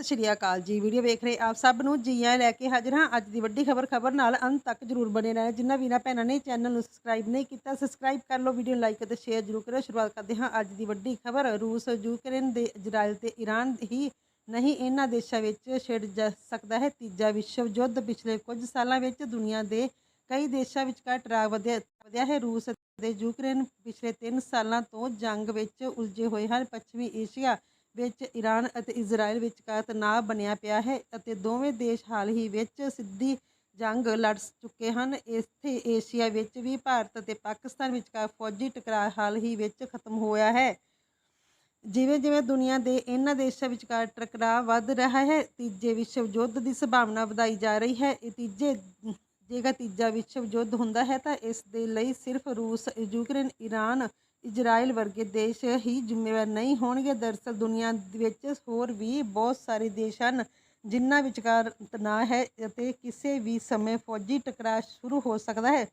ਸਤਿ ਸ਼੍ਰੀ ਅਕਾਲ ਜੀ। ਵੀਡੀਓ ਵੇਖ ਰਹੇ ਆਪ ਸਭ ਨੂੰ ਜੀ ਆਇਆਂ ਲੈ ਕੇ ਹਾਜ਼ਰ ਹਾਂ। ਅੱਜ ਦੀ ਵੱਡੀ ਖਬਰ ਖਬਰ ਨਾਲ ਅੰਤ ਤੱਕ ਜਰੂਰ ਬਣੇ ਰਹਿਣਾ। ਜਿੰਨਾ ਵੀਰਾਂ ਭੈਣਾਂ ਨੇ ਚੈਨਲ ਨੂੰ ਸਬਸਕ੍ਰਾਈਬ ਨਹੀਂ ਕੀਤਾ ਸਬਸਕ੍ਰਾਈਬ ਕਰ ਲਓ, ਵੀਡੀਓ ਨੂੰ ਲਾਈਕ ਅਤੇ ਸ਼ੇਅਰ ਜਰੂਰ ਕਰੋ ਸ਼ੁਰੂਆਤ ਕਰਦੇ ਹਾਂ ਅੱਜ ਦੀ ਵੱਡੀ ਖਬਰ। ਰੂਸ, ਯੂਕਰੇਨ ਦੇ ਇਜ਼ਰਾਈਲ ਤੇ ਈਰਾਨ ਹੀ ਨਹੀਂ ਇਹਨਾਂ ਦੇਸ਼ਾਂ ਵਿੱਚ ਛਿੜ ਜਾ ਸਕਦਾ ਹੈ। ਤੀਜਾ ਵਿਸ਼ਵ ਯੁੱਧ ਪਿਛਲੇ ਕੁਝ ਸਾਲਾਂ ਵਿੱਚ ਦੁਨੀਆ ਦੇ ਕਈ ਦੇਸ਼ਾਂ ਵਿਚਕਾਰ ਟਕਰਾਅ ਵਧਿਆ ਵਧਿਆ ਹੈ। ਰੂਸ ਅਤੇ ਯੂਕਰੇਨ ਪਿਛਲੇ 3 ਸਾਲਾਂ ਤੋਂ ਜੰਗ ਵਿੱਚ ਉਲਝੇ ਹੋਏ ਹਨ। ਪੱਛਮੀ ਏਸ਼ੀਆ ਵਿੱਚ ਈਰਾਨ ਅਤੇ ਇਜ਼ਰਾਈਲ ਵਿਚਕਾਰ ਤਣਾਅ ਬਣਿਆ ਪਿਆ ਹੈ ਅਤੇ ਦੋਵੇਂ ਦੇਸ਼ ਹਾਲ ਹੀ ਵਿੱਚ ਸਿੱਧੀ ਜੰਗ ਲੜ ਚੁੱਕੇ ਹਨ। ਇੱਥੇ ਏਸ਼ੀਆ ਵਿੱਚ ਵੀ ਭਾਰਤ ਅਤੇ ਪਾਕਿਸਤਾਨ ਵਿਚਕਾਰ ਫੌਜੀ ਟਕਰਾਅ ਹਾਲ ਹੀ ਵਿੱਚ ਖਤਮ ਹੋਇਆ ਹੈ। ਜਿਵੇਂ ਜਿਵੇਂ ਦੁਨੀਆ ਦੇ ਇਹਨਾਂ ਦੇਸ਼ਾਂ ਵਿਚਕਾਰ ਟਕਰਾਅ ਵੱਧ ਰਿਹਾ ਹੈ, ਤੀਜੇ ਵਿਸ਼ਵ ਯੁੱਧ ਦੀ ਸੰਭਾਵਨਾ ਵਧਾਈ ਜਾ ਰਹੀ ਹੈ। ਇਹ ਤੀਜੇ, ਜੇਕਰ ਤੀਜਾ ਵਿਸ਼ਵ ਯੁੱਧ ਹੁੰਦਾ ਹੈ ਤਾਂ ਇਸ ਦੇ ਲਈ ਸਿਰਫ ਰੂਸ, ਯੂਕਰੇਨ ਈਰਾਨ ਇਜ਼ਰਾਈਲ ਵਰਗੇ ਦੇਸ਼ ਹੀ ਜ਼ਿੰਮੇਵਾਰ ਨਹੀਂ ਹੋਣਗੇ। ਦਰਅਸਲ ਦੁਨੀਆ ਵਿੱਚ ਹੋਰ ਵੀ ਬਹੁਤ ਸਾਰੇ ਦੇਸ਼ ਹਨ ਜਿਨ੍ਹਾਂ ਵਿਚਕਾਰ ਤਣਾਅ ਹੈ ਅਤੇ ਕਿਸੇ ਵੀ ਸਮੇਂ ਫੌਜੀ ਟਕਰਾਅ ਸ਼ੁਰੂ ਹੋ ਸਕਦਾ ਹੈ।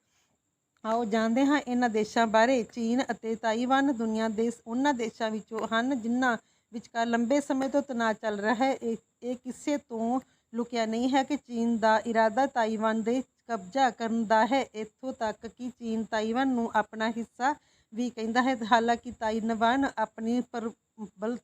ਆਓ ਜਾਣਦੇ ਹਾਂ ਇਹਨਾਂ ਦੇਸ਼ਾਂ ਬਾਰੇ। ਚੀਨ ਅਤੇ ਤਾਈਵਾਨ ਦੁਨੀਆ ਦੇ ਉਹਨਾਂ ਦੇਸ਼ਾਂ ਵਿੱਚੋਂ ਹਨ ਜਿਨ੍ਹਾਂ ਵਿਚਕਾਰ ਲੰਬੇ ਸਮੇਂ ਤੋਂ ਤਣਾਅ ਚੱਲ ਰਿਹਾ ਹੈ। ਇਹ ਇਹ ਕਿਸੇ ਤੋਂ ਲੁਕਿਆ ਨਹੀਂ ਹੈ ਕਿ ਚੀਨ ਦਾ ਇਰਾਦਾ ਤਾਈਵਾਨ ਦੇ ਕਬਜ਼ਾ ਕਰਨ ਦਾ ਹੈ। ਇੱਥੋਂ ਤੱਕ ਕਿ ਚੀਨ ਤਾਈਵਾਨ ਨੂੰ ਆਪਣਾ ਹਿੱਸਾ ਵੀ ਕਹਿੰਦਾ ਹੈ ਹਾਲਾਂਕਿ ਤਾਈਵਾਨ ਆਪਣੀ ਪ੍ਰਬਲ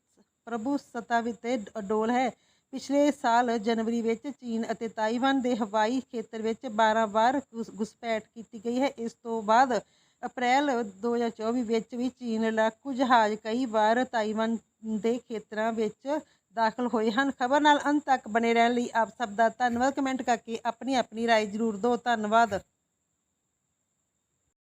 ਪ੍ਰਭੂਸੱਤਾ ਵਿੱਚ ਅਡੋਲ ਹੈ ਪਿਛਲੇ ਸਾਲ ਜਨਵਰੀ ਵਿੱਚ ਚੀਨ ਅਤੇ ਤਾਈਵਾਨ ਦੇ ਹਵਾਈ ਖੇਤਰ ਵਿੱਚ 12 ਵਾਰ ਘੁਸ- ਘੁਸਪੈਠ ਕੀਤੀ ਗਈ ਹੈ ਇਸ ਤੋਂ ਬਾਅਦ ਅਪ੍ਰੈਲ 2024 ਵਿੱਚ ਵੀ ਚੀਨ ਲੜਾਕੂ ਜਹਾਜ਼ ਕਈ ਵਾਰ ਤਾਈਵਾਨ ਦੇ ਖੇਤਰਾਂ ਵਿੱਚ ਦਾਖਲ ਹੋਏ ਹਨ ਖਬਰ ਨਾਲ ਅੰਤ ਤੱਕ ਬਨੇ ਰਹਿਣ ਲਈ ਆਪ ਸਭ ਦਾ ਧੰਨਵਾਦ ਕਮੈਂਟ ਕਰਕੇ ਆਪਣੀ ਆਪਣੀ رائے ਜ਼ਰੂਰ ਦਿਓ ਧੰਨਵਾਦ